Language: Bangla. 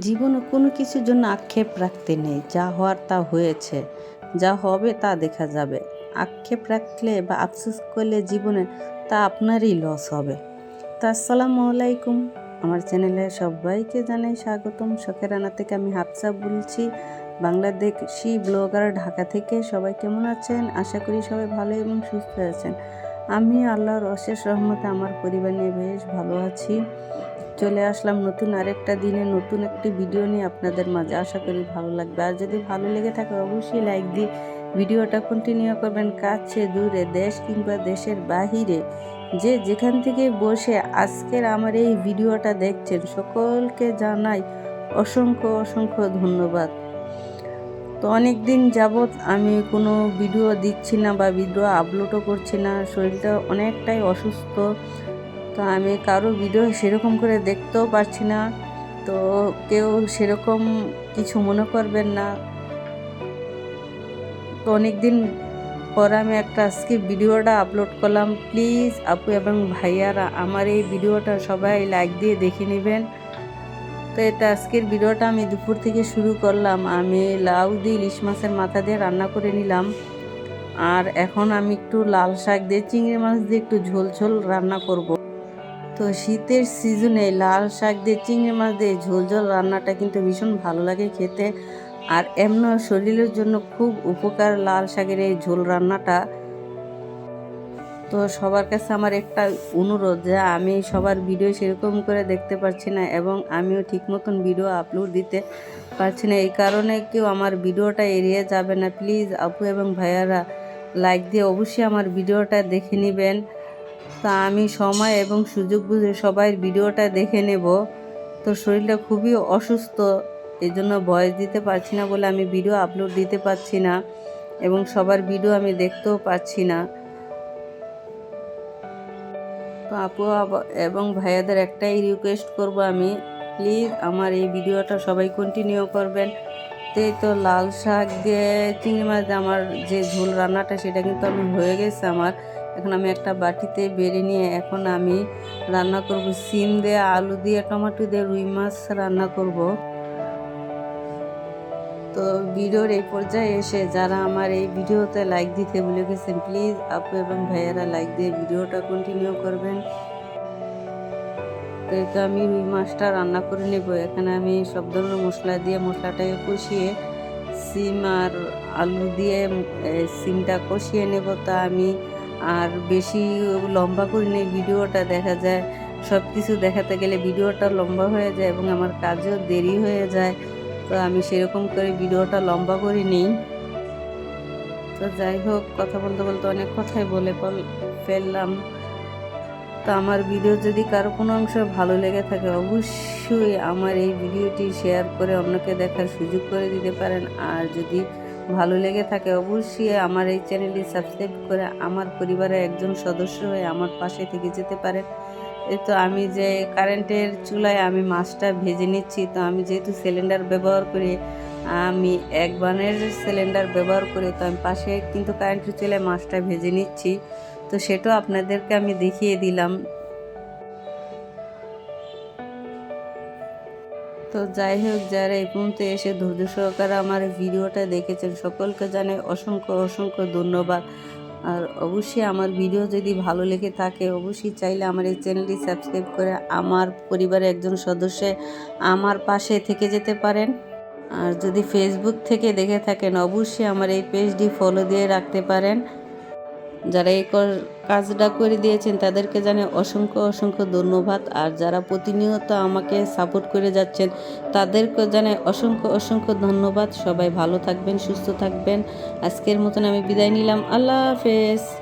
জীবনে কোনো কিছুর জন্য আক্ষেপ রাখতে নেই। যা হওয়ার তা হয়েছে। যা হবে তা দেখা যাবে। আক্ষেপ রাখলে বা আফসোস করলে জীবনে তা আপনারই লস হবে। তো আসসালামু আলাইকুম। আমার চ্যানেলে সবাইকে জানাই স্বাগতম। শখের শখেরানা থেকে আমি হাফসা বলছি। বাংলাদেশি ব্লগার ঢাকা থেকে সবাই কেমন আছেন? আশা করি সবাই ভালো এবং সুস্থ আছেন। আমি আল্লাহর অশেষ রহমতে আমার পরিবার নিয়ে বেশ ভালো আছি। চলে আসলাম নতুন আরেকটা দিনে, নতুন একটি ভিডিও নিয়ে আপনাদের মাঝে। আশা করি ভালো লাগবে। আর যদি ভালো লেগে থাকে, অবশ্যই লাইক দিয়ে ভিডিওটা কন্টিনিউ করবেন কাছে, দূরে, দেশ কিংবা দেশের বাহিরে। যে যেখান থেকে বসে আজকের আমার এই ভিডিওটা দেখছেন, সকলকে জানাই অসংখ্য অসংখ্য ধন্যবাদ। তো অনেক দিন যাবৎ আমি কোনো ভিডিও দিচ্ছি না বা ভিডিও আপলোডও করছি না, শরীরটা অনেকটাই অসুস্থ। তো আমি কারও ভিডিও সেরকম করে দেখতেও পারছি না। তো কেউ সেরকম কিছু মনে করবেন না। তো অনেক দিন পর আমি একটা আজকে ভিডিওটা আপলোড করলাম। প্লিজ আপু এবং ভাইয়ারা আমার এই ভিডিওটা সবাই লাইক দিয়ে দেখে নেবেন। তো এটা আজকের ভিডিওটা আমি দুপুর থেকে শুরু করলাম। আমি লাউ দিয়ে ইলিশ মাছের মাথা দিয়ে রান্না করে নিলাম। আর এখন আমি একটু লাল শাক দিয়ে, চিংড়ি মাছ দিয়ে একটু ঝোল ঝোল রান্না করব। তো শীতের সিজনে লাল শাক দিয়ে, চিংড়ি মাছ দিয়ে ঝোল ঝোল রান্নাটা কিন্তু ভীষণ ভালো লাগে খেতে। আর এমন শরীরের জন্য খুব উপকার লাল শাকের এই ঝোল রান্নাটা। তো সবার কাছে আমার একটা অনুরোধ যে আমি সবার ভিডিও সেরকম করে দেখতে পারছি না এবং আমিও ঠিক মতন ভিডিও আপলোড দিতে পারছি না। এই কারণে কেউ আমার ভিডিওটা এড়িয়ে যাবে না। প্লিজ আপু এবং ভাইয়ারা লাইক দিয়ে অবশ্যই আমার ভিডিওটা দেখে নেবেন। তা আমি সময় এবং সুযোগ বুঝে সবাই ভিডিওটা দেখে নেব। তো শরীরটা খুবই অসুস্থ এই জন্য ভয়েস দিতে পারছি না বলে আমি ভিডিও আপলোড দিতে পারছি না এবং সবার ভিডিও আমি দেখতেও পাচ্ছি না। আপু এবং ভাইয়াদের একটাই রিকোয়েস্ট করব আমি প্লিজ আমার এই ভিডিওটা সবাই কন্টিনিউ করবেন। তো তো লাল শাক দিয়ে চিংড়ি মাছ আমার যে ঝোল রান্নাটা, সেটা কিন্তু আমি হয়ে গেছে আমার। এখন আমি একটা বাটিতে বেড়ে নিয়ে এখন আমি রান্না করব। সিম দিয়ে, আলু দিয়ে, টমেটো দিয়ে, রুই মাছ রান্না করব। তো ভিডিওর এই পর্যায়ে এসে যারা আমার এই ভিডিওতে লাইক দিতে ভুলে গেছেন প্লিজ আপু এবং ভাইয়ারা লাইক দিয়ে ভিডিওটা কন্টিনিউ করবেন। তো তো আমি মাছটা রান্না করে নেব। এখানে আমি সব ধরনের মশলা দিয়ে মশলাটাকে কষিয়ে সিম আর আলু দিয়ে সিমটা কষিয়ে নেব। তা আমি আর বেশি লম্বা করে নেই ভিডিওটা। দেখা যায় সব কিছু দেখাতে গেলে ভিডিওটা লম্বা হয়ে যায় এবং আমার কাজও দেরি হয়ে যায়। তো আমি সেরকম করে ভিডিওটা লম্বা করে নিই। তো যাই হোক, কথা বলতে বলতে অনেক কথাই বলে ফেললাম। তো আমার ভিডিও যদি কারও কোনো অংশ ভালো লেগে থাকে, অবশ্যই আমার এই ভিডিওটি শেয়ার করে অন্যকে দেখার সুযোগ করে দিতে পারেন। আর যদি ভালো লেগে থাকে, অবশ্যই আমার এই চ্যানেলটি সাবস্ক্রাইব করে আমার পরিবারের একজন সদস্য হয়ে আমার পাশে থেকে যেতে পারেন। এই তো আমি যে কারেন্টের চুলায় আমি মাছটা ভেজে নিচ্ছি, তো আমি যেহেতু সিলিন্ডার ব্যবহার করি, আমি এক বানের সিলিন্ডার ব্যবহার করি, তো আমি পাশে কিন্তু কারেন্টের চুলায় মাছটা ভেজে নিচ্ছি। তো সেটাও আপনাদেরকে আমি দেখিয়ে দিলাম। তো যাই হোক, যারা এই পর্যন্ত এসে ধৈর্য সহকারে আমার ভিডিওটা দেখেছেন, সকলকে জানাই অসংখ্য অসংখ্য ধন্যবাদ। আর অবশ্যই আমার ভিডিও যদি ভালো লেগে থাকে, অবশ্যই চাইলে আমার এই চ্যানেলটি সাবস্ক্রাইব করে আমার পরিবারের একজন সদস্যে আমার পাশে থেকে যেতে পারেন। আর যদি ফেসবুক থেকে দেখে থাকেন, অবশ্যই আমার এই পেজটি ফলো দিয়ে রাখতে পারেন। যারা এই কাজটা করে দিয়েছেন তাদেরকে জানে অসংখ্য অসংখ্য ধন্যবাদ। আর যারা প্রতিনিয়ত আমাকে সাপোর্ট করে যাচ্ছেন তাদেরকে জানে অসংখ্য অসংখ্য ধন্যবাদ। সবাই ভালো থাকবেন, সুস্থ থাকবেন। আজকের মতন আমি বিদায় নিলাম। আল্লাহ হাফেজ।